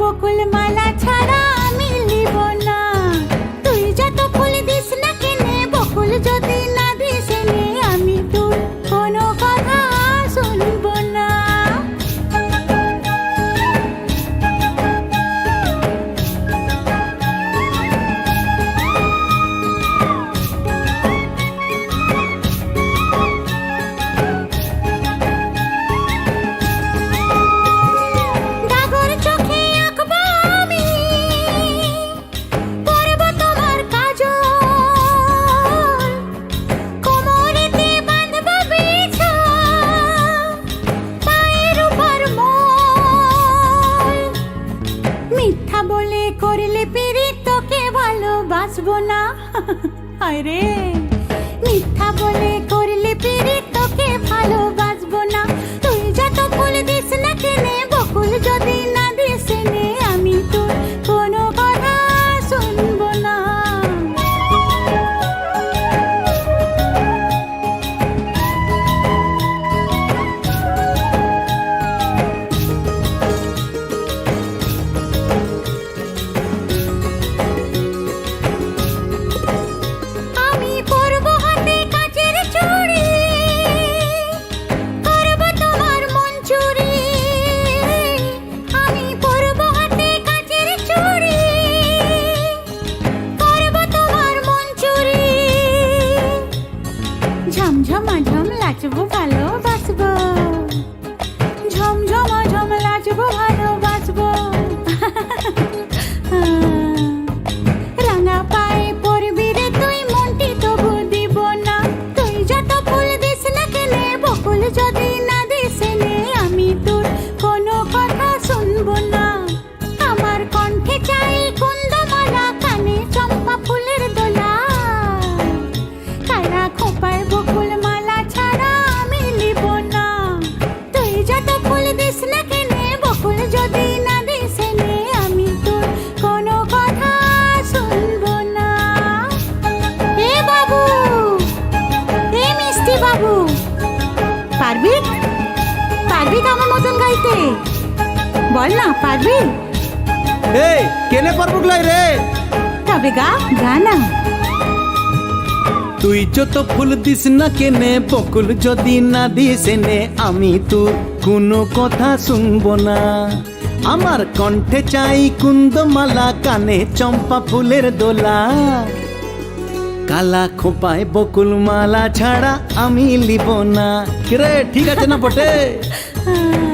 বকুল মালা ছাড়া করলে পিরি তোকে ভালোবাসবো না। আরে মিথ্যা বলে করলে পেরে তোকে ভালোবাসবো না। লাচবো ভালোবাসবো ঝমঝমা ঝম লাচবো ভালোবাসবো রাঙা পায়ে পড়বি রে তুই, মনটি তবু দিব না। তুই যত ফুল দিস না কেনে, বকুল যদি গাইতে বল না পারবি? এই কেনে পারব গলাই রে? তবে গা গা না। তুই যত ফুল দিস না কেনে বকুল যদি না দিস নে আমি তোর কোনো কথা শুনব না। আমার কণ্ঠে চাই কুন্দমালা কানে চম্পা ফুলের দোলা। কালা খোপায় বকুল মালা ছাড়া আমি লিব না। কিরে ঠিক আছে না বটে?